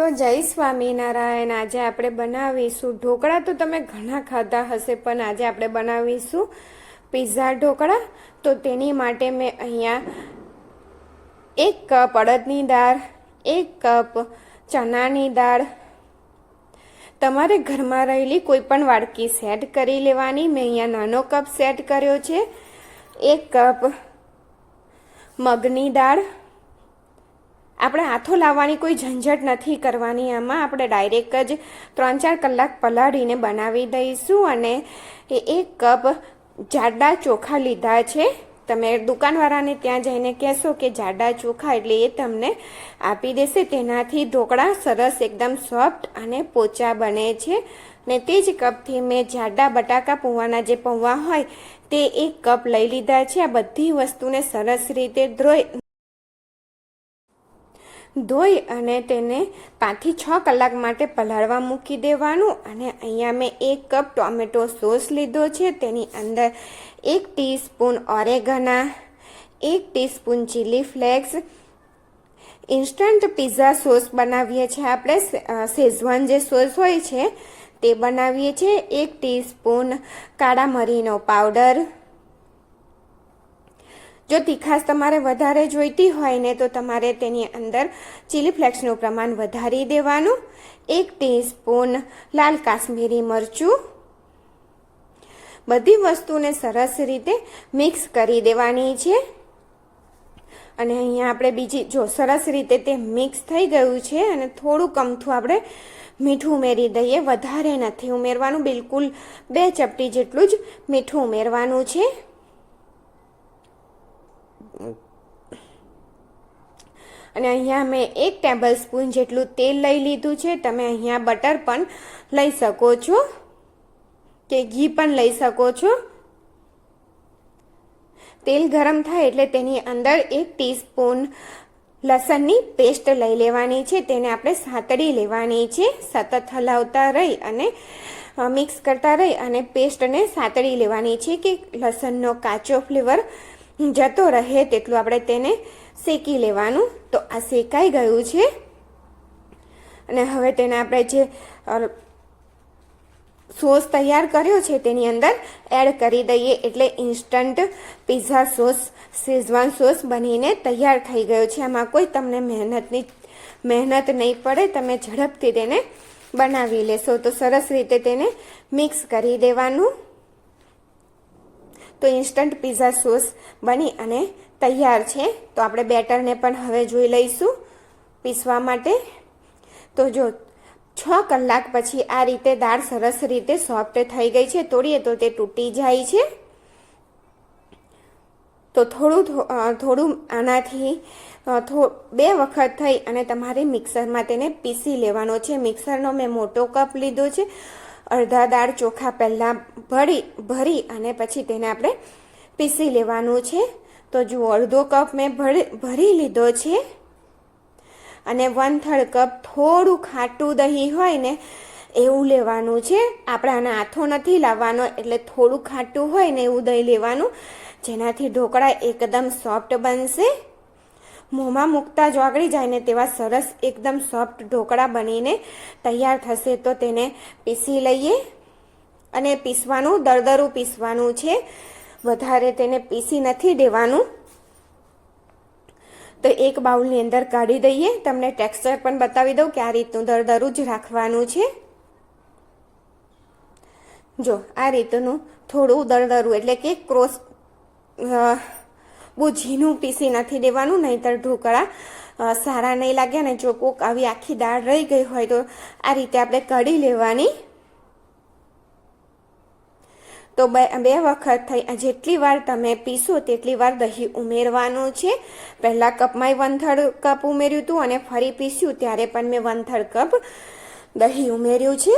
તો જય સ્વામિનારાયણ. આજે આપણે બનાવીશું ઢોકળા. તો તમે ઘણા ખાધા હશે, પણ આજે આપણે બનાવીશું પિઝા ઢોકળા. તો તેની માટે મેં અહીંયા એક કપ અડદની દાળ, એક કપ ચણાની દાળ. તમારે ઘરમાં રહેલી કોઈ પણ વાડકી સેટ કરી લેવાની. મેં અહીંયા નાનો કપ સેટ કર્યો છે. એક કપ મગની દાળ આપણે હાથો લાવવાની કોઈ ઝંઝટ નથી કરવાની. આમાં આપણે ડાયરેક્ટ જ ત્રણ ચાર કલાક પલાળીને બનાવી દઈશું અને એ એક કપ જાડા ચોખા લીધા છે. તમે દુકાનવાળાને ત્યાં જઈને કહેશો કે જાડા ચોખા એટલે એ તમને આપી દેશે. તેનાથી ઢોકળા સરસ એકદમ સોફ્ટ અને પોચા બને છે. ને તે જ કપથી મેં જાડા બટાકા પૌવાના જે પૌવા હોય તે એક કપ લઈ લીધા છે. આ બધી વસ્તુને સરસ રીતે ધોઈ ધોઈ અને તેને પાંચથી છ કલાક માટે પલાળવા મૂકી દેવાનું અને અહીંયા મેં એક કપ ટોમેટો સોસ લીધો છે. તેની અંદર એક ટીસ્પૂન ઓરેગના, એક teaspoon chilli flakes, instant pizza sauce બનાવીએ છીએ આપણે. શેઝવાન જે સોસ હોય છે તે બનાવીએ છીએ. એક ટીસ્પૂન કાળા મરીનો પાવડર જો તીખાશ તમારે વધારે જોઈતી હોય ને તો તમારે તેની અંદર ચીલી ફ્લેક્સનું પ્રમાણ વધારી દેવાનું. એક ટીસ્પૂન લાલ કાશ્મીરી મરચું. બધી વસ્તુને સરસ રીતે મિક્સ કરી દેવાની છે. અને અહીંયા આપણે બીજી, જો સરસ રીતે તે મિક્સ થઈ ગયું છે અને થોડું કમથું આપણે મીઠું ઉમેરી દઈએ, વધારે નથી ઉમેરવાનું, બિલકુલ બે ચપટી જેટલું જ મીઠું ઉમેરવાનું છે. અને અહીંયા મેં એક ટેબલ સ્પૂન જેટલું તેલ લઈ લીધું છે. તમે અહીંયા બટર પણ લઈ શકો છો. કે ઘી પણ લઈ શકો છો. તેલ ગરમ થાય એટલે તેની અંદર એક ટીસ્પૂન લસણની પેસ્ટ લઈ લેવાની છે. તેને આપણે સાતડી લેવાની છે. સતત હલાવતા રહી અને મિક્સ કરતા રહી અને પેસ્ટને સાતડી લેવાની છે કે લસણનો કાચો ફ્લેવર જતો રહે તેટલું આપણે તેને શેકી લેવાનું. તો આ શેકાઈ ગયું છે. અને હવે તેને આપણે જે સોસ તૈયાર કર્યો છે તેની અંદર એડ કરી દઈએ એટલે instant pizza sauce, schezwan sauce બનીને તૈયાર થઈ ગયો છે. આમાં કોઈ તમને મહેનતની, મહેનત નહીં પડે, તમે ઝડપથી તેને બનાવી લેશો. તો સરસ રીતે તેને મિક્સ કરી દેવાનું. તો ઇન્સ્ટન્ટ પિઝા સોસ બની અને તૈયાર છે. તો આપણે બેટરને પણ હવે જોઈ લઈશું પીસવા માટે. તો જો, છ કલાક પછી આ રીતે દાળ સરસ રીતે સોફ્ટ થઈ ગઈ છે. તોડીએ તો તે તૂટી જાય છે. તો થોડું થોડું આનાથી બે વખત થઈ અને તમારે મિક્સરમાં તેને પીસી લેવાનો છે. મિક્સરનો મેં મોટો કપ લીધો છે. અડધા દાળ ચોખા પહેલાં ભરી ભરી અને પછી તેને આપણે પીસી લેવાનું છે. તો જુઓ, અડધો કપ મેં ભરી ભરી લીધો છે. અને વન થર્ડ કપ થોડું ખાટું દહીં હોય ને એવું લેવાનું છે. આપણે આને આથો નથી લાવવાનો, એટલે થોડું ખાટું હોય ને એવું દહીં લેવાનું, જેનાથી ઢોકળા એકદમ સોફ્ટ બનશે. મોંમાં મૂકતા જ ઓગળી જાય ને તેવા સરસ એકદમ સોફ્ટ ઢોકળા બનીને તૈયાર થશે તો તેને પીસી લઈએ. અને પીસવાનું, દરદરું પીસવાનું છે. વધારે તેને પીસી નથી દેવાનું. તો એક બાઉલની અંદર કાઢી દઈએ. તમને ટેક્સચર પણ બતાવી દઉં કે આ રીતનું દરદરું જ રાખવાનું છે. જો, આ રીતનું થોડું દરદરું એટલે કે ક્રોસ બહુ ઝીણું પીસી નથી દેવાનું, નહીંતર ઢોકળા સારા નહીં લાગે ને જો કોક આવી આખી દાળ રહી ગઈ હોય તો આ રીતે આપણે કઢી લેવાની. તો બે બે વખત થઈ જેટલી વાર તમે પીસો તેટલી વાર દહીં ઉમેરવાનું છે. પહેલાં કપમાંય વન કપ ઉમેર્યું હતું અને ફરી પીસ્યું, ત્યારે પણ મેં વન કપ દહીં ઉમેર્યું છે.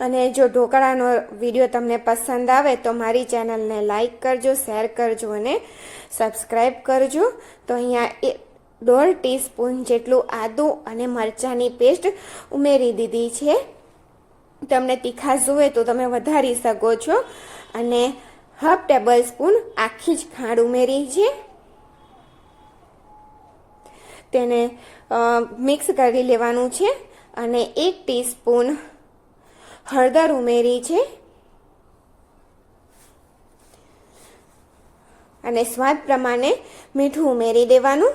અને જો ઢોકળાનો વીડિયો તમને પસંદ આવે તો મારી ચેનલને લાઈક કરજો, શેર કરજો અને સબસ્ક્રાઈબ કરજો. તો અહીંયા એ દોઢ ટીસ્પૂન જેટલું આદું અને મરચાંની પેસ્ટ ઉમેરી દીધી છે. તમને તીખાશ જુએ તો તમે વધારી શકો છો. અને હાફ ટેબલ સ્પૂન આખી જ ખાંડ ઉમેરી છે. તેને મિક્સ કરી લેવાનું છે. અને એક ટીસ્પૂન હળદર ઉમેરી છે. અને સ્વાદ પ્રમાણે મીઠું ઉમેરી દેવાનું.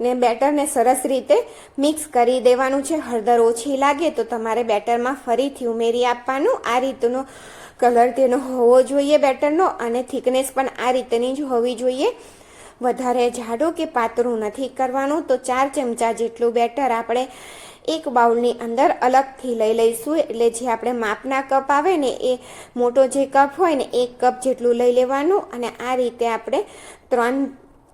ને બેટરને સરસ રીતે મિક્સ કરી દેવાનું છે. હળદર ઓછી લાગે તો તમારે બેટરમાં ફરીથી ઉમેરી આપવાનું. આ રીતનો કલર તેનો હોવો જોઈએ બેટરનો અને થિકનેસ પણ આ રીતની જ હોવી જોઈએ. વધારે જાડું કે પાતળું નથી કરવાનું, તો ચાર ચમચા જેટલું બેટર આપણે એક બાઉલની અંદર અલગથી લઈ લઈશું. એટલે જે આપણે માપના કપ આવે ને, એ મોટો જે કપ હોય ને, એક કપ જેટલું લઈ લેવાનું અને આ રીતે આપણે ત્રણ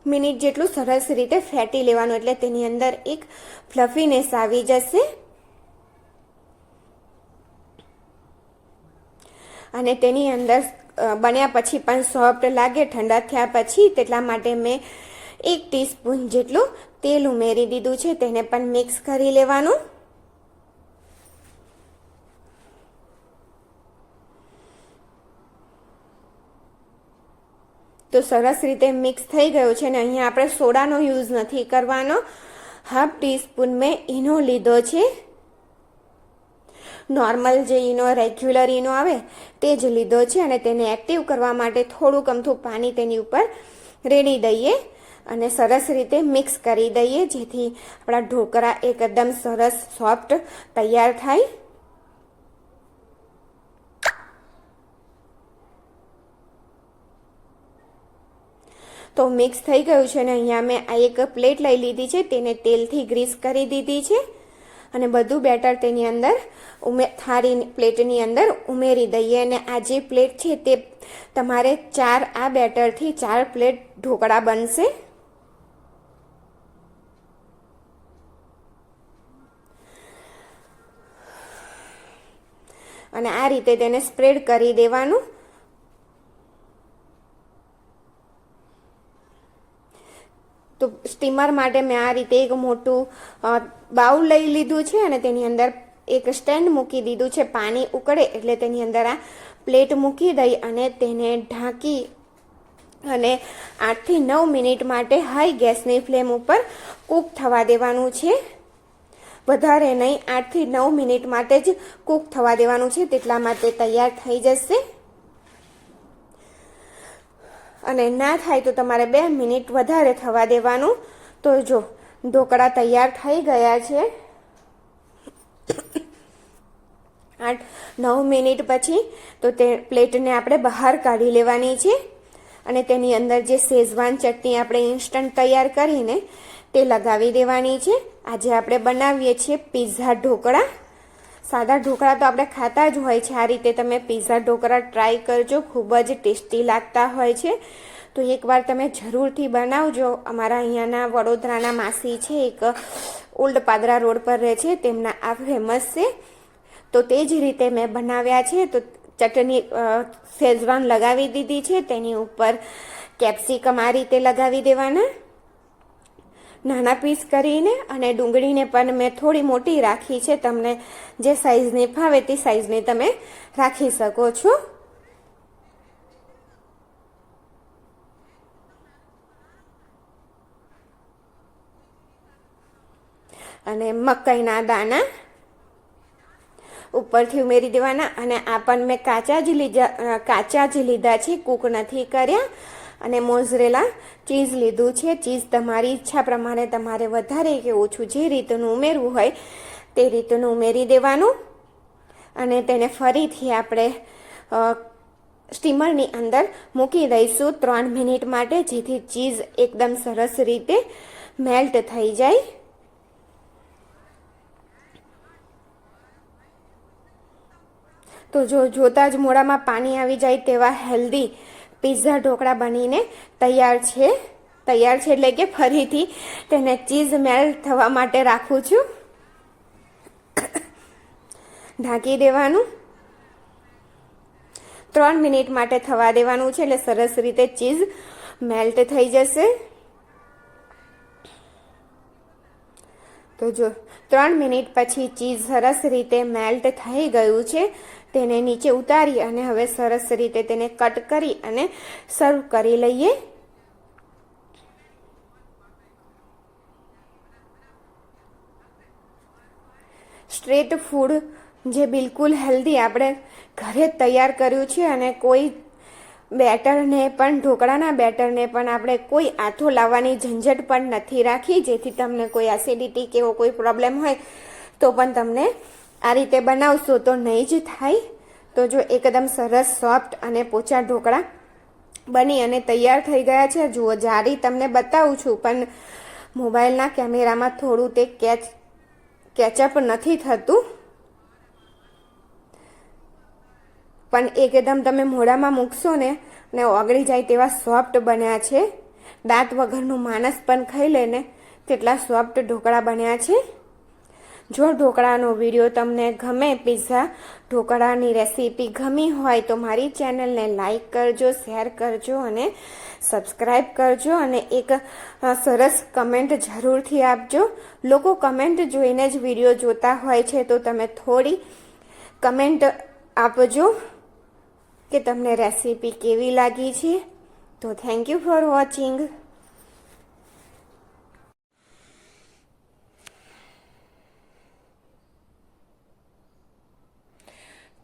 મિનિટ જેટલું સરસ રીતે ફેટી લેવાનું. એટલે તેની અંદર એક ફ્લફીનેસ આવી જશે. અને તેની અંદર બન્યા પછી પણ સોફ્ટ લાગે, ઠંડા થયા પછી તેટલા માટે મેં એક ટીસ્પૂન જેટલું તેલ ઉમેરી દીધું છે. તેને પણ મિક્સ કરી લેવાનું. તો સરસ રીતે મિક્સ થઈ ગયું છે ને અહીંયા આપણે સોડાનો યુઝ નથી કરવાનો. હાફ ટીસ્પૂન મેં ઈનો લીધો છે. નોર્મલ જે ઈનો, રેગ્યુલર ઈનો આવે, તે જ લીધો છે અને તેને એક્ટિવ કરવા માટે થોડુંક અમથું પાણી તેની ઉપર રેડી દઈએ અને સરસ રીતે મિક્સ કરી દઈએ, જેથી આપણા ઢોકળા એકદમ સરસ સોફ્ટ તૈયાર થાય. તો મિક્સ થઈ ગયું છે અને અહીંયા મેં આ એક પ્લેટ લઈ લીધી છે, તેને તેલથી ગ્રીસ કરી દીધી છે. અને બધું બેટર તેની અંદર ઉમે, થાળી પ્લેટની અંદર ઉમેરી દઈએ અને આ જે પ્લેટ છે તે તમારે ચાર આ બેટરથી ચાર પ્લેટ ઢોકળા બનશે. અને આ રીતે તેને સ્પ્રેડ કરી દેવાનું. તો સ્ટીમર માટે મેં આ રીતે એક મોટું બાઉલ લઈ લીધું છે અને તેની અંદર એક સ્ટેન્ડ મૂકી દીધું છે. પાણી ઉકળે એટલે તેની અંદર આ પ્લેટ મૂકી દઈ અને તેને ઢાંકી અને આઠથી નવ મિનિટ માટે હાઈ ગેસની ફ્લેમ ઉપર કૂક થવા દેવાનું છે. વધારે નહીં, આઠથી નવ મિનિટ માટે જ કૂક થવા દેવાનું છે. તેટલા માટે તૈયાર થઈ જશે. અને ના થાય તો તમારે બે મિનિટ વધારે થવા દેવાનું. તો જો, ઢોકળા તૈયાર થઈ ગયા છે. આઠ, નવ મિનિટ પછી તો તે પ્લેટને આપણે બહાર કાઢી લેવાની છે. અને તેની અંદર જે શેઝવાન ચટણી આપણે ઇન્સ્ટન્ટ તૈયાર કરીને તે લગાવી દેવાની છે. આજે આપણે બનાવીએ છીએ પીઝા ઢોકળા. સાદા ઢોકળા તો આપણે ખાતા જ હોય છે. આ રીતે તમે પીઝા ઢોકળા ટ્રાય કરજો. ખૂબ જ ટેસ્ટી લાગતા હોય છે. તો એકવાર તમે જરૂરથી બનાવજો. અમારા અહીંયાના વડોદરાના માસી છે, એક ઓલ્ડ પાદરા રોડ પર રહે છે. તેમના આ ફેમસ છે. તો તે જ રીતે મેં બનાવ્યા છે. તો ચટણી શેઝવાન લગાવી દીધી છે. તેની ઉપર કેપ્સિકમ આ રીતે લગાવી દેવાના. નાના પીસ કરીને અને ડુંગળીને પણ મેં થોડી મોટી રાખી છે. તમને જે સાઈઝની ફાવે તે સાઈઝની તમે રાખી શકો છો. અને મકાઈના દાણા ઉપરથી ઉમેરી દેવાના. અને આ પણ મેં કાચા જ લીધા કાચા જ લીધા છે. કૂક નથી કર્યા. અને મોઝરેલા ચીઝ લીધું છે. ચીઝ તમારી ઈચ્છા પ્રમાણે તમારે વધારે કે ઓછું જે રીતનું ઉમેરવું હોય તે રીતનું ઉમેરી દેવાનું. અને તેને ફરીથી આપણે સ્ટીમરની અંદર મૂકી દઈશું ત્રણ મિનિટ માટે, જેથી ચીઝ એકદમ સરસ રીતે મેલ્ટ થઈ જાય. તો જો જોતાં જ મોડામાં પાણી આવી જાય તેવા હેલ્ધી પિઝા ઢોકળા બનીને તૈયાર છે. તૈયાર છે એટલે કે ફરીથી તેને ચીઝ મેલ્ટ થવા માટે રાખું છું. ઢાંકી દેવાનું. ત્રણ મિનિટ માટે થવા દેવાનું છે એટલે સરસ રીતે ચીઝ મેલ્ટ થઈ જશે. તો જો ત્રણ મિનિટ પછી ચીઝ સરસ રીતે મેલ્ટ થઈ ગયું છે તેને નીચે ઉતારી અને હવે સરસ રીતે તેને કટ કરી અને સર્વ કરી લઈએ. સ્ટ્રેટ ફૂડ જે બિલકુલ હેલ્ધી આપણે ઘરે તૈયાર કર્યું છે અને કોઈ બેટરને પણ, ઢોકળાના બેટરને પણ આપણે કોઈ આથો લાવવાની ઝંઝટ પણ નથી રાખી. જેથી તમને કોઈ એસિડિટી કે એવો કોઈ પ્રોબ્લેમ હોય તો પણ તમને આ રીતે બનાવશો તો નહીં જ થાય. તો જો એકદમ સરસ, સોફ્ટ અને પોચા ઢોકળા બની અને તૈયાર થઈ ગયા છે. જુઓ, જારી તમને બતાવું છું, પણ મોબાઈલના કેમેરામાં થોડું તે કેચ, કેચઅપ નથી થતું. પણ એકદમ તમે મોઢામાં મૂકશો ને ને ઓગળી જાય તેવા સોફ્ટ બન્યા છે. દાંત વગરનું માણસ પણ ખાઈ લે ને, તેટલા સોફ્ટ ઢોકળા બન્યા છે. જો ઢોકળાનો વીડિયો તમને ગમે પિઝા ઢોકળાની રેસીપી ગમી હોય તો મારી ચેનલને લાઈક કરજો શેર કરજો અને સબસ્ક્રાઈબ કરજો અને એક સરસ કમેન્ટ જરૂરથી આપજો. લોકો કમેન્ટ જોઈને જ વીડિયો જોતા હોય છે તો તમે થોડી કમેન્ટ આપજો કે તમને રેસીપી કેવી લાગી છે. તો થેન્ક યુ ફોર વોચિંગ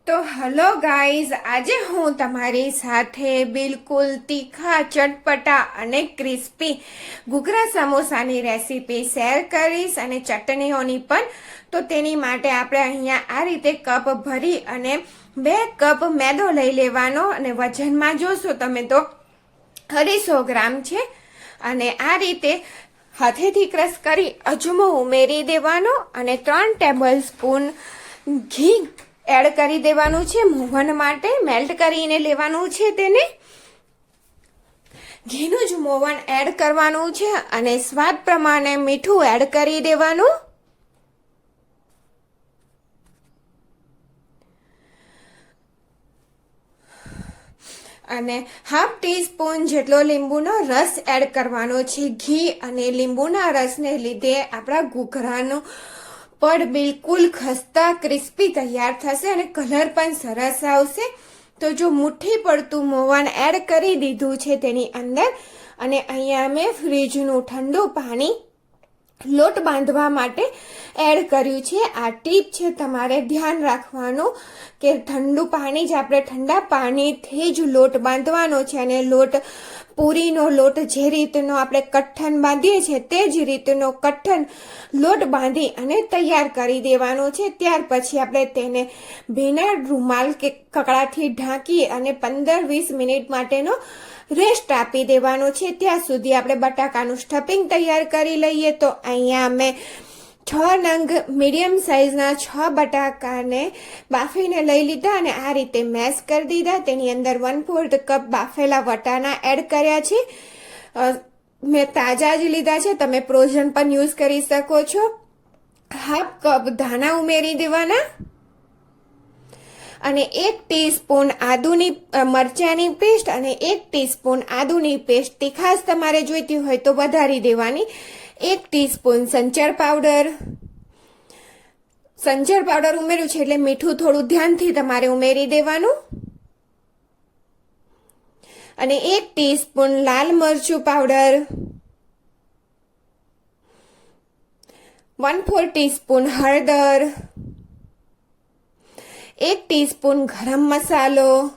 તો હલો ગાઈઝ, આજે હું તમારી સાથે બિલકુલ તીખા, ચટપટા અને ક્રિસ્પી ઘૂઘરા સમોસાની રેસીપી શેર કરીશ અને ચટણીઓની પણ. તો તેની માટે આપણે અહીંયા આ રીતે કપ ભરી અને બે કપ મેદો લઈ લેવાનો અને વજનમાં જોશો તમે તો અઢીસો ગ્રામ છે. અને આ રીતે હાથેથી ક્રશ કરી અજમો ઉમેરી દેવાનો અને ત્રણ ટેબલ સ્પૂન ઘી એડ કરી દેવાનું છે, મોહન માટે મેલ્ટ કરીને લેવાનું છે તેને. ઘીનું જ મોવન એડ કરવાનું છે અને સ્વાદ પ્રમાણે મીઠું એડ કરી દેવાનું. અને હાફ ટીસ્પૂન જેટલો લીંબુનો રસ એડ કરવાનો છે. ઘી અને લીંબુના રસને લીધે આપણા ઘૂઘરાનું પડ બિલકુલ ખસ્તા, ક્રિસ્પી તૈયાર થશે અને કલર પણ સરસ આવશે. તો જો મુઠ્ઠી પડતું મોવન એડ કરી દીધું છે તેની અંદર, અને અહીંયા મેં ફ્રીજનું ઠંડુ પાણી લોટ બાંધવા માટે એડ કર્યું છે. આ ટીપ છે તમારે ધ્યાન રાખવાનું કે ઠંડુ પાણી જ આપણે ઠંડા પાણીથી જ લોટ બાંધવાનો છે અને લોટ પૂરીનો લોટ જે રીતનો આપણે કઠ્ઠન બાંધીએ છીએ તે જ રીતનો કઠ્ઠન લોટ બાંધી અને તૈયાર કરી દેવાનો છે. ત્યાર પછી આપણે તેને ભીના રૂમાલ કે કકડાથી ઢાંકી અને પંદર વીસ મિનિટ માટેનો રેસ્ટ આપી દેવાનો છે. ત્યાં સુધી આપણે બટાકાનું સ્ટફિંગ તૈયાર કરી લઈએ તો અહીંયા અમે છ નંગ મીડિયમ સાઇઝના છ બટાકાને બાફીને લઈ લીધા અને આ રીતે મેશ કરી દીધા. તેની અંદર વન ફોર્થ કપ બાફેલા વટાણા એડ કર્યા છે. મેં તાજા જ લીધા છે. તમે પ્રોઝન પણ યુઝ કરી શકો છો. હાફ કપ ધાણા ઉમેરી દેવાના. અને એક ટીસ્પૂન આદુની મરચાંની પેસ્ટ અને એક ટીસ્પૂન આદુની પેસ્ટ તીખાસ તમારે જોઈતી હોય તો વધારી દેવાની. એક ટીસ્પૂન સંચર પાવડર સંચર પાવડર ઉમેર્યું છે એટલે મીઠું થોડું ધ્યાનથી તમારે ઉમેરી દેવાનું. અને એક ટીસ્પૂન લાલ મરચું પાવડર વન ફોર ટીસ્પૂન હળદર. એક ટીસ્પૂન ગરમ મસાલો.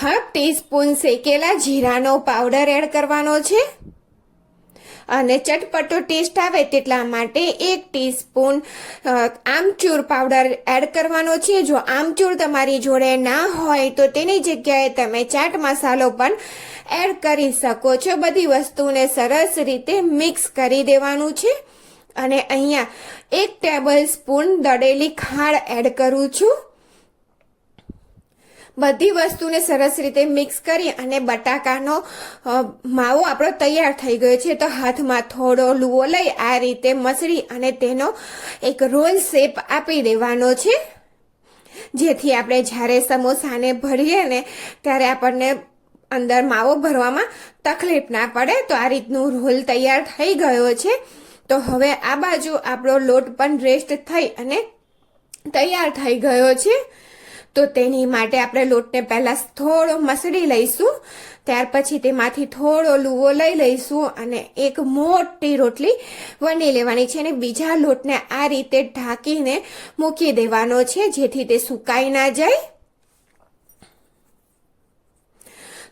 હાફ ટીસ્પૂન શેકેલા જીરાનો પાવડર એડ કરવાનો છે. અને ચટપટો ટેસ્ટ આવે તેટલા માટે એક ટીસ્પૂન આમચૂર પાવડર એડ કરવાનો છે. જો આમચૂર તમારી જોડે ના હોય તો તેની જગ્યાએ તમે ચાટ મસાલો પણ એડ કરી શકો છો. બધી વસ્તુને સરસ રીતે મિક્સ કરી દેવાનું છે. અને અહીંયા એક ટેબલ સ્પૂન દળેલી ખાંડ એડ કરું છું. બધી વસ્તુને સરસ રીતે મિક્સ કરી અને બટાકાનો માવો આપણો તૈયાર થઈ ગયો છે. તો હાથમાં થોડો લુવો લઈ આ રીતે મસળી અને તેનો એક રોલ શેપ આપી દેવાનો છે. જેથી આપણે જ્યારે સમોસાને ભરીએ ને ત્યારે આપણને અંદર માવો ભરવામાં તકલીફ ના પડે. તો આ રીતનું રોલ તૈયાર થઈ ગયો છે. તો હવે આ બાજુ આપણો લોટ પણ રેસ્ટ થઈ અને તૈયાર થઈ ગયો છે. તો તેની માટે આપણે લોટને પહેલાં થોડો મસળી લઈશું. ત્યાર પછી તેમાંથી થોડો લુવો લઈ લઈશું અને એક મોટી રોટલી વણી લેવાની છે અને બીજા લોટને આ રીતે ઢાંકીને મૂકી દેવાનો છે જેથી તે સુકાઈ ના જાય.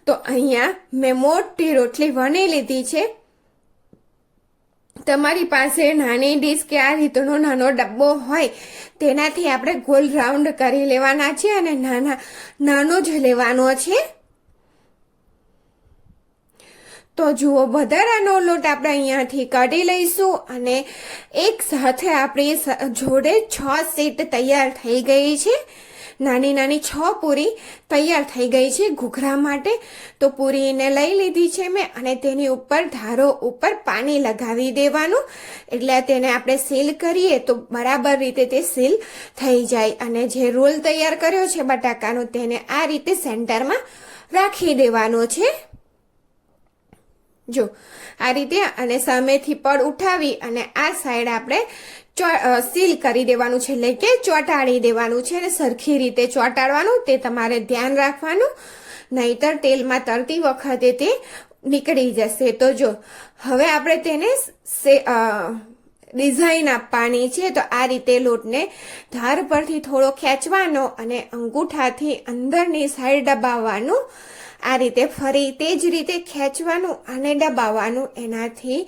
તો અહીંયા મેં મોટી રોટલી વણી લીધી છે. તમારી પાસે નાની ડીશ કે આ રીતનો નાનો ડબ્બો હોય, તેનાથી આપણે ગોલ રાઉન્ડ કરી લેવાના છે અને નાના, નાનો જ લેવાનો છે. તો જુઓ વધારાનો લોટ આપણે અહીંયાથી કાઢી લઈશું અને એક સાથે આપણી જોડે છ સીટ તૈયાર થઈ ગઈ છે. નાની નાની છ પૂરી તૈયાર થઈ ગઈ છે ઘૂઘરા માટે. તો પૂરીને લઈ લીધી છે મેં અને તેની ઉપર ધારો ઉપર પાણી લગાવી દેવાનું. એટલે તેને આપણે સીલ કરીએ તો બરાબર રીતે તે સીલ થઈ જાય. અને જે રોલ તૈયાર કર્યો છે બટાકાનો તેને આ રીતે સેન્ટરમાં રાખી દેવાનો છે. જો આ રીતે અને સામેથી પડ ઉઠાવી અને આ સાઈડ આપણે સીલ કરી દેવાનું છે, એટલે કે ચોંટાડી દેવાનું છે અને સરખી રીતે ચોંટાડવાનું, તે તમારે ધ્યાન રાખવાનું. નહીતર તેલમાં તરતી વખતે તે નીકળી જશે. તો જો, હવે આપણે તેને ડિઝાઇન આપવાની છે, તો આ રીતે લોટને ધાર પરથી થોડો ખેંચવાનો અને અંગૂઠાથી અંદરની સાઈડ દબાવવાનું. આ રીતે ફરી તે જ રીતે ખેંચવાનું અને દબાવવાનું. એનાથી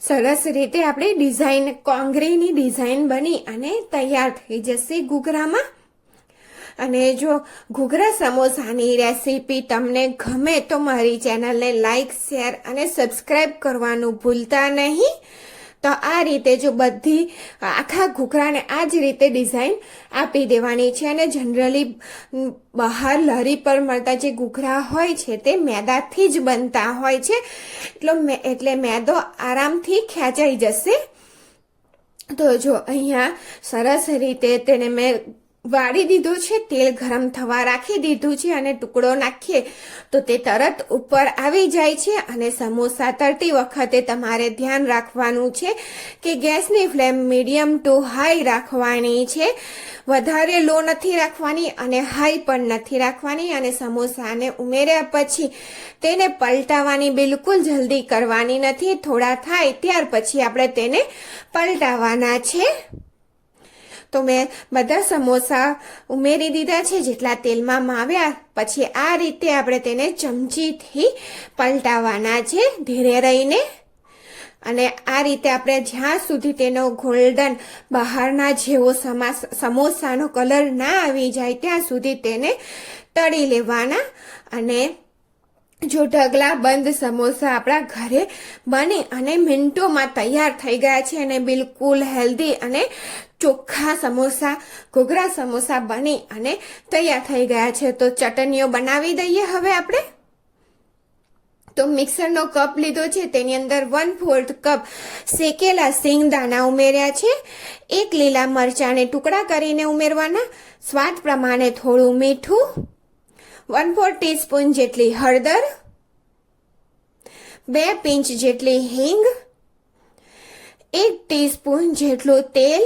સરસ રીતે આપણે ડિઝાઇન કોંગરીની ડિઝાઇન બની અને તૈયાર થઈ જશે ઘૂઘરામાં. અને જો ઘૂઘરા સમોસાની રેસીપી તમને ગમે તો મારી ચેનલને લાઇક શેર અને સબસ્ક્રાઈબ કરવાનું ભૂલતા નહીં. તો આ રીતે જો બધી આખા ઘૂઘરાને આ જ રીતે ડિઝાઇન આપી દેવાની છે અને જનરલી બહાર લરી પર મળતા જે ઘૂઘરા હોય છે તે મેદાથી જ બનતા હોય છે. એટલો એટલે મેદો આરામથી ખેંચાઈ જશે. તો જો અહીંયા સરસ રીતે તેને મેં વાળી દીધું છે, તેલ ગરમ થવા રાખી દીધું છે અને ટુકડો નાખીએ તો તે તરત ઉપર આવી જાય છે અને સમોસા તરતી વખતે તમારે ધ્યાન રાખવાનું છે કે ગેસની ફ્લેમ મીડિયમ ટુ હાઈ રાખવાની છે. વધારે લો નથી રાખવાની અને હાઈ પણ નથી રાખવાની અને સમોસાને ઉમેર્યા પછી તેને પલટાવવાની બિલકુલ જલ્દી કરવાની નથી. થોડા થાય ત્યાર પછી આપણે તેને પલટાવવાના છે. તો મેં બધા સમોસા ઉમેરી દીધા છે, જેટલા તેલમાં માવ્યા, પછી આ રીતે આપણે તેને ચમચીથી પલટાવવાના છે, ધીરે રહીને. અને આ રીતે આપણે જ્યાં સુધી તેનો ગોલ્ડન બહારના જેવો સમોસાનો કલર ના આવી જાય, ત્યાં સુધી તેને તળી લેવાના. અને જો ઢગલા બંધ સમોસા આપણા ઘરે બની અને મિનિટોમાં તૈયાર થઈ ગયા છે અને બિલકુલ હેલ્ધી અને ચોખ્ખા સમોસા, ઘૂઘરા સમોસા બની અને તૈયાર થઈ ગયા છે. તો ચટણીઓ બનાવી દઈએ હવે આપણે. તો મિક્સરનો કપ લીધો છે. તેની અંદર વન ફોર્થ કપ શેકેલા સિંગદાણા ઉમેર્યા છે. એક લીલા મરચાંને ટુકડા કરીને ઉમેરવાના. સ્વાદ પ્રમાણે થોડું મીઠું. વન ફોર ટીસ્પૂન જેટલી હળદર. બે પિંચ જેટલી હિંગ. એક ટીસ્પૂન જેટલું તેલ.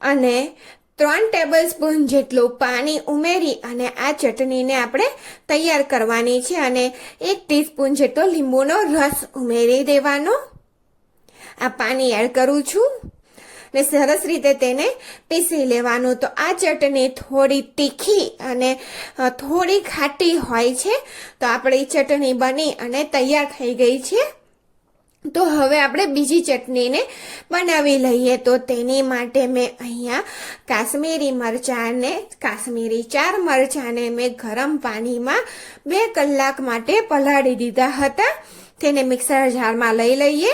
અને ત્રણ ટેબલ સ્પૂન જેટલું પાણી ઉમેરી અને આ ચટણીને આપણે તૈયાર કરવાની છે અને એક ટીસ્પૂન જેટલો લીંબુનો રસ ઉમેરી દેવાનો. આ પાણી એડ કરું છું ને સરસ રીતે તેને પીસી લેવાનું. તો આ ચટણી થોડી તીખી અને થોડી ખાટી હોય છે. તો આપણી ચટણી બની અને તૈયાર થઈ ગઈ છે. તો હવે આપણે બીજી ચટણીને બનાવી લઈએ. તો તેની માટે મેં અહીંયા કાશ્મીરી મરચાંને, કાશ્મીરી ચાર મરચાંને મેં ગરમ પાણીમાં બે કલાક માટે પલાળી દીધા હતા. તેને મિક્સર જારમાં લઈ લઈએ.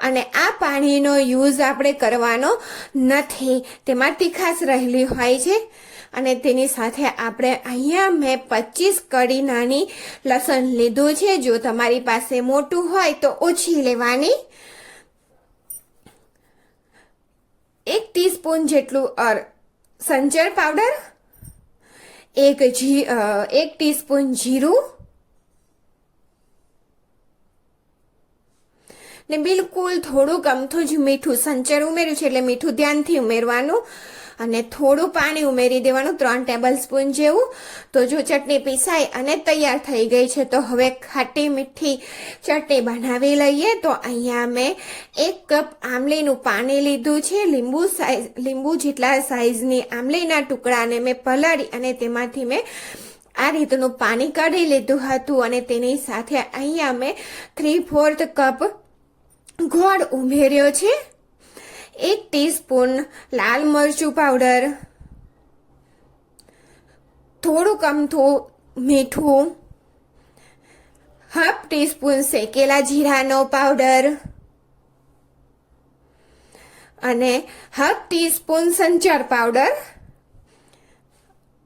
અને આ પાણીનો યુઝ આપણે કરવાનો નથી. તેમાં તીખાશ રહેલી હોય છે. અને તેની સાથે આપણે અહીંયા મેં પચીસ કડી નાની લસણ લીધું છે. જો તમારી પાસે મોટું હોય તો ઓછી લેવાની. એક ટીસ્પૂન જેટલું અર સંચર પાવડર. એક જી એક ટીસ્પૂન જીરું. ને બિલકુલ થોડુંક અમથું જ મીઠું સંચર ઉમેર્યું છે એટલે મીઠું ધ્યાનથી ઉમેરવાનું અને થોડું પાણી ઉમેરી દેવાનું, ત્રણ ટેબલ સ્પૂન જેવું. તો જો ચટણી પીસાય અને તૈયાર થઈ ગઈ છે, તો હવે ખાટી મીઠી ચટણી બનાવી લઈએ. તો અહીંયા મેં એક કપ આમલીનું પાણી લીધું છે. લીંબુ સાઈઝ, લીંબુ જેટલા સાઈઝની આમલીના ટુકડાને મેં પલાળી અને તેમાંથી મેં આ રીતનું પાણી કાઢી લીધું હતું અને તેની સાથે અહીંયા મેં થ્રી ફોર્થ કપ ગોળ ઉમેર્યો છે. એક ટીસ્પૂન લાલ મરચું પાવડર થોડુંક અમથું મીઠું હાફ ટીસ્પૂન શેકેલા જીરાનો પાવડર અને હાફ ટીસ્પૂન સંચાર પાવડર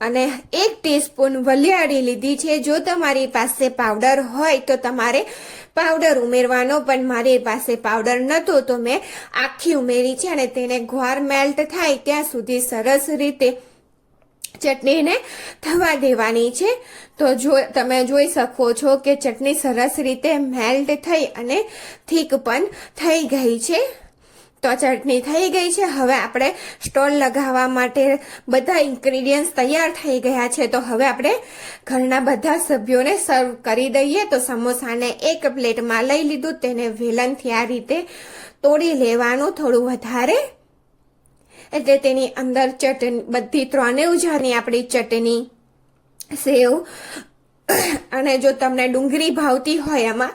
અને એક ટીસ્પૂન વલિયાળી લીધી છે. જો તમારી પાસે પાવડર હોય તો તમારે પાવડર ઉમેરવાનો, પણ મારી પાસે પાવડર નહોતો તો મેં આખી ઉમેરી છે અને તેને ઘોર મેલ્ટ થાય ત્યાં સુધી સરસ રીતે ચટણીને થવા દેવાની છે. તો જો તમે જોઈ શકો છો કે ચટણી સરસ રીતે મેલ્ટ થઈ અને થીક પણ થઈ ગઈ છે. તો ચટણી થઈ ગઈ છે. હવે આપણે સ્ટોલ લગાવવા માટે બધા ઇન્ગ્રીડિયન્ટ્સ તૈયાર થઈ ગયા છે. તો હવે આપણે ઘરના બધા સભ્યોને સર્વ કરી દઈએ. તો સમોસાને એક પ્લેટમાં લઈ લીધું. તેને વેલનથી આ રીતે તોડી લેવાનું થોડું વધારે. એટલે તેની અંદર ચટણી, બધી ત્રણેય જાતની આપણી ચટણી, સેવ અને જો તમને ડુંગળી ભાવતી હોય એમાં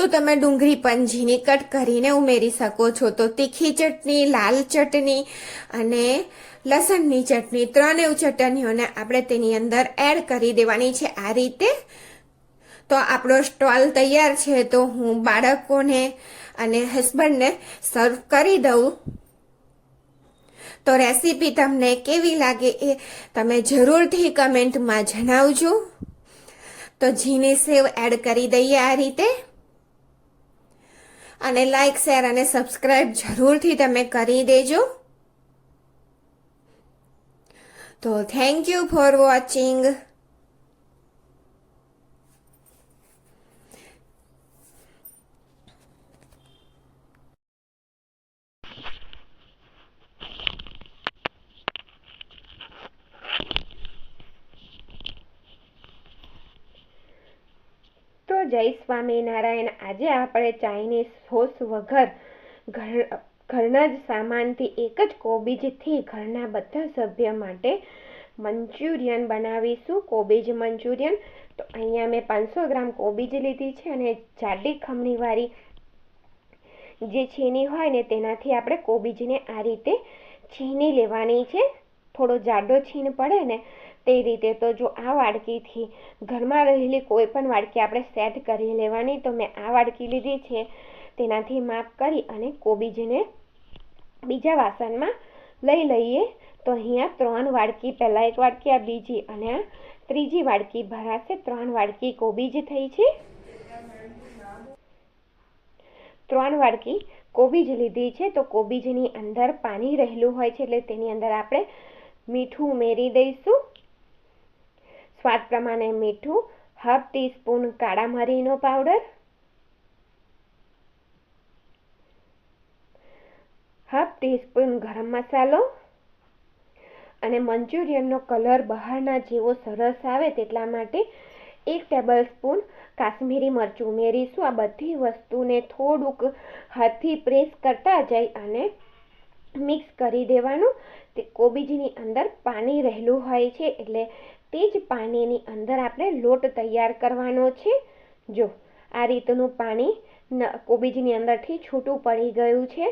તો તમે ડુંગળી ઝીણી કટ કરીને ઉમેરી શકો છો. તો તીખી ચટણી, લાલ ચટણી અને લસણની ચટણી, ત્રણેય ચટણીઓને આપણે તેની અંદર એડ કરી દેવાની છે આ રીતે. તો આપણો સ્ટોલ તૈયાર છે. તો હું બાળકોને અને હસબન્ડને સર્વ કરી દઉં. તો રેસીપી તમને કેવી લાગે એ તમે જરૂરથી કમેન્ટમાં જણાવજો. તો ઝીણી સેવ એડ કરી દઈએ આ રીતે. અને લાઇક શેર અને સબસ્ક્રાઇબ જરૂરથી તમે કરી દેજો. તો થેન્ક યુ ફોર વોચિંગ તો જય સ્વામિનારાયણ આજે આપણે ચાઇનીઝ સોસ વગર ઘર, ઘરના જ સામાનથી એક જ કોબીજથી ઘરના બધા સભ્ય માટે મંચુરિયન બનાવીશું, કોબીજ મંચુરિયન. તો અહીંયા મેં પાંચસો ગ્રામ કોબીજ લીધી છે અને જાડી ખમણીવાળી જે છીની હોય ને તેનાથી આપણે કોબીજને આ રીતે છીની લેવાની છે. થોડો જાડો છીણ પડે ને તે રીતે તો જો આ વાડકીથી ઘરમાં રહેલી કોઈ પણ વાડકી આપણે સેટ કરી લેવાની, તો મેં આ વાડકી લીધી છે. તેનાથી માપ કરી અને કોબીજને બીજા વાસણમાં લઈ લઈએ, તો અહીંયા ત્રણ વાડકી, પહેલાં એક વાડકી, આ બીજી અને આ ત્રીજી વાડકી ભરાશે. ત્રણ વાડકી કોબીજ થઈ છે. ત્રણ વાડકી કોબીજ લીધી છે. તો કોબીજની અંદર પાણી રહેલું હોય છે, એટલે તેની અંદર આપણે મીઠું ઉમેરી દઈશું. સ્વાદ પ્રમાણે મીઠું, હાફ ટીસ્પૂન કાળા મરીનો પાવડર, હાફ ટીસ્પૂન ગરમ મસાલો અને મંચુરિયનનો કલર બહારના જેવો સરસ આવે તેટલા માટે એક ટેબલ સ્પૂન કાશ્મીરી મરચું ઉમેરીશું. આ બધી વસ્તુને થોડુંક હાથથી પ્રેસ કરતા જઈ અને મિક્સ કરી દેવાનું. તે કોબીજની અંદર પાણી રહેલું હોય છે એટલે તે જ પાણીની અંદર આપણે લોટ તૈયાર કરવાનો છે. જો આ રીતનું પાણી કોબીજની અંદરથી છૂટું પડી ગયું છે,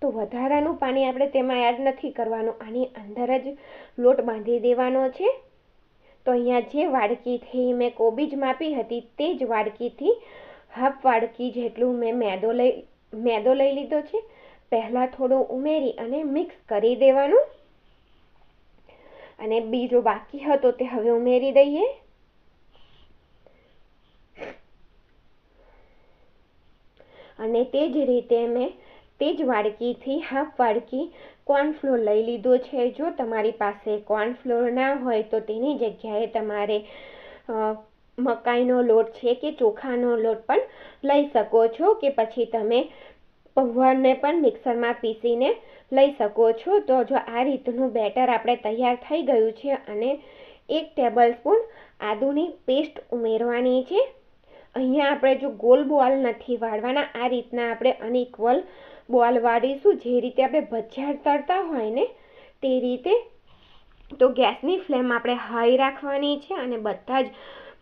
તો વધારાનું પાણી આપણે તેમાં એડ નથી કરવાનું. આની અંદર જ લોટ બાંધી દેવાનો છે. તો અહીંયા જે વાડકીથી મેં કોબીજ માપી હતી તે જ વાડકીથી હાફ વાડકી જેટલું મેં મેદો લઈ મેદો લઈ લીધો છે. પહેલાં થોડું ઉમેરી અને મિક્સ કરી દેવાનું. અને બીજો બાકી હતો તે હવે ઉમેરી દઈએ. અને તે જ રીતે મેં તે જ વાડકીથી હાફ વાડકી કોર્નફ્લોર લઈ લીધો છે. જો તમારી પાસે કોર્નફ્લોર ના હોય તો તેની જગ્યાએ તમારે મકાઈનો લોટ છે કે ચોખાનો લોટ પણ લઈ શકો છો કે પછી તમે પૌવાને પણ મિક્સરમાં પીસીને લઈ શકો છો. તો જો આ રીતનું બેટર આપણે તૈયાર થઈ ગયું છે અને એક ટેબલ સ્પૂન આદુની પેસ્ટ ઉમેરવાની છે. અહીંયા આપણે જો ગોલ બોલ નથી વાળવાના, આ રીતના આપણે અનઇક્વલ બોલ વાળીશું. જે રીતે આપણે ભજીયા તળતા હોય ને તે રીતે. તો ગેસની ફ્લેમ આપણે હાઈ રાખવાની છે અને બધા જ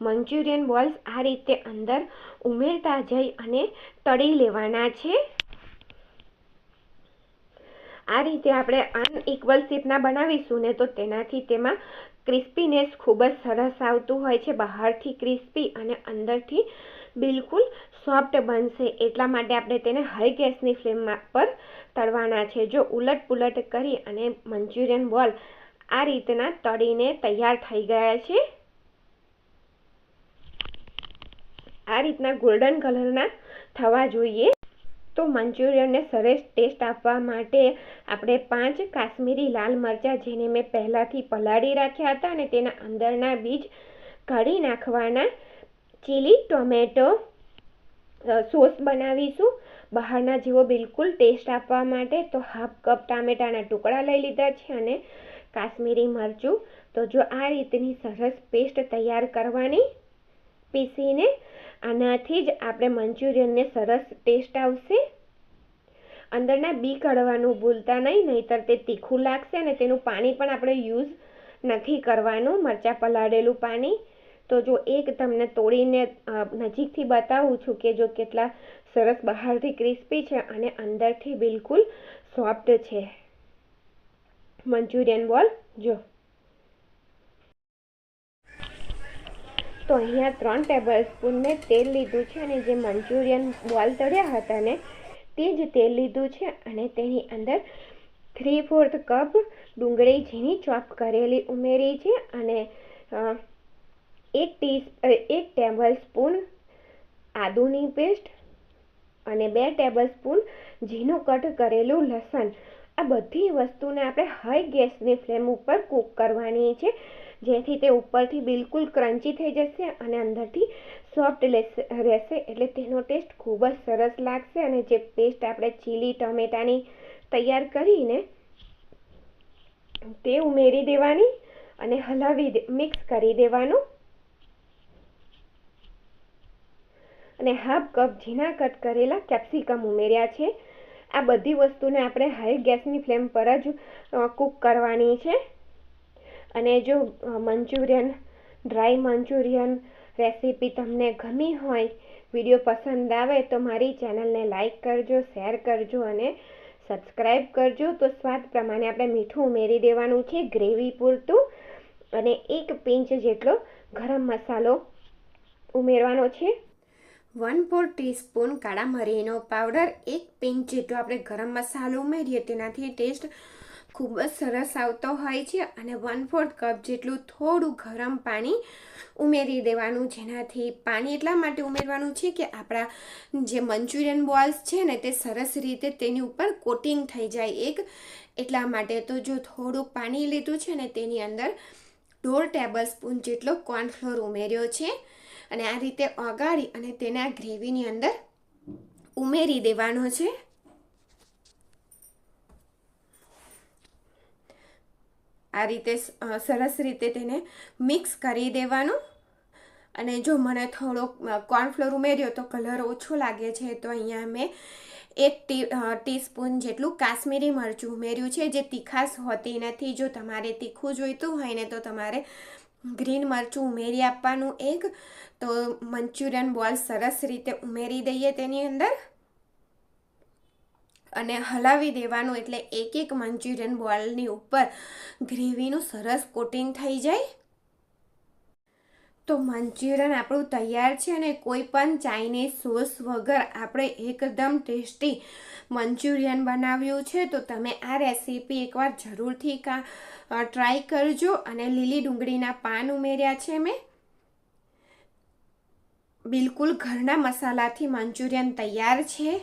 મંચુરિયન બોલ્સ આ રીતે અંદર ઉમેરતા જઈ અને તળી લેવાના છે. આ રીતે આપણે અનઇક્વલ શેપના બનાવીશું ને તો તેનાથી તેમાં ક્રિસ્પીનેસ ખૂબ જ સરસ આવતું હોય છે. બહારથી ક્રિસ્પી અને અંદરથી બિલકુલ સોફ્ટ બનશે. એટલા માટે આપણે તેને હાઈ ગેસની ફ્લેમ પર તળવાના છે. જો ઉલટ પુલટ કરી અને મંચુરિયન બોલ આ રીતના તળીને તૈયાર થઈ ગયા છે. આ રીતના ગોલ્ડન કલરના થવા જોઈએ. તો મંચુરિયનને સરસ ટેસ્ટ આપવા માટે આપણે પાંચ કાશ્મીરી લાલ મરચાં જેને મેં પહેલાંથી પલાળી રાખ્યા હતા અને તેના અંદરના બીજ કાઢી નાખવાના. ચીલી ટોમેટો સોસ બનાવીશું. બહારના જેવો બિલકુલ ટેસ્ટ આપવા માટે તો હાફ કપ ટામેટાના ટુકડા લઈ લીધા છે અને કાશ્મીરી મરચું. તો જો આ રીતની સરસ પેસ્ટ તૈયાર કરવાની, પીસીને આનાથી જ આપણે મંચુરિયનને સરસ ટેસ્ટ આવશે. અંદરના બી કાઢવાનું ભૂલતા નહીં, નહીંતર તે તીખું લાગશે અને તેનું પાણી પણ આપણે યુઝ નથી કરવાનું, મરચાં પલાળેલું પાણી. તો જો એક તમને તોડીને નજીકથી બતાવું છું કે જો કેટલા સરસ બહારથી ક્રિસ્પી છે અને અંદરથી બિલકુલ સોફ્ટ છે. મંચુરિયન બોલ, જો. તો અહીંયા ત્રણ ટેબલ સ્પૂન મેં તેલ લીધું છે અને જે મંચુરિયન બોલ તળ્યા હતા ને, તે જ તેલ લીધું છે અને તેની અંદર થ્રી ફોર્થ કપ ડુંગળી ઝીણી ચોપ કરેલી ઉમેરી છે અને એક ટી એક ટેબલ સ્પૂન આદુની પેસ્ટ અને બે ટેબલ સ્પૂન ઝીણું કટ કરેલું લસણ. આ બધી વસ્તુને આપણે હાઈ ગેસની ફ્લેમ ઉપર કૂક કરવાની છે. જેથી તે ઉપરથી બિલકુલ ક્રન્ચી થઈ જશે અને અંદરથી સોફ્ટ રહેશે. એટલે તેનો ટેસ્ટ ખૂબ જ સરસ લાગશે અને જે પેસ્ટ આપણે ચીલી ટમેટાની તૈયાર કરીને તે ઉમેરી દેવાની અને હલાવી મિક્સ કરી દેવાનું. અને હાફ કપ ઝીણા કટ કરેલા કેપ્સિકમ ઉમેર્યા છે. આ બધી વસ્તુને આપણે હાઈ ગેસની ફ્લેમ પર જ કૂક કરવાની છે. અને જો મંચુરિયન, ડ્રાય મંચુરિયન રેસીપી તમને ગમી હોય, વીડિયો પસંદ આવે, તો મારી ચેનલને લાઈક કરજો, શેર કરજો અને સબસ્ક્રાઈબ કરજો. તો સ્વાદ પ્રમાણે આપણે મીઠું ઉમેરી દેવાનું છે, ગ્રેવી પૂરતું અને એક પિંચ જેટલો ગરમ મસાલો ઉમેરવાનો છે. વન ફોર ટીસ્પૂન કાળા મરીનો પાવડર, એક પિંચ જેટલો આપણે ગરમ મસાલો ઉમેરીએ, તેનાથી ટેસ્ટ ખૂબ જ સરસ આવતો હોય છે અને વન ફોર્થ કપ જેટલું થોડું ગરમ પાણી ઉમેરી દેવાનું, જેનાથી પાણી એટલા માટે ઉમેરવાનું છે કે આપણા જે મંચુરિયન બોલ્સ છે ને તે સરસ રીતે તેની ઉપર કોટિંગ થઈ જાય એક. એટલા માટે તો જો થોડું પાણી લીધું છે ને તેની અંદર દોઢ ટેબલ સ્પૂન જેટલો કોર્નફ્લોર ઉમેર્યો છે અને આ રીતે ઓગાળી અને તેના ગ્રેવીની અંદર ઉમેરી દેવાનો છે. આ રીતે સરસ રીતે તેને મિક્સ કરી દેવાનું. અને જો મને થોડો કોર્નફ્લોર ઉમેર્યો તો કલર ઓછો લાગે છે, તો અહીંયા મેં એક ટી ટીસ્પૂન જેટલું કાશ્મીરી મરચું ઉમેર્યું છે, જે તીખાશ હોતી નથી. જો તમારે તીખું જોઈતું હોય ને તો તમારે ગ્રીન મરચું ઉમેરી આપવાનું એક. તો મંચુરિયન બોલ સરસ રીતે ઉમેરી દઈએ તેની અંદર. અને હલાવી દેવાનું એટલે એક એક મંચુરિયન બોલની ઉપર ગ્રેવીનું સરસ કોટિંગ થઈ જાય. તો મંચુરિયન આપણું તૈયાર છે અને કોઈ પણ ચાઇનીઝ સોસ વગર આપણે એકદમ ટેસ્ટી મંચુરિયન બનાવ્યું છે. તો તમે આ રેસીપી એકવાર જરૂરથી કા ટ્રાય કરજો અને લીલી ડુંગળીના પાન ઉમેર્યા છે મેં. બિલકુલ ઘરના મસાલાથી મંચુરિયન તૈયાર છે.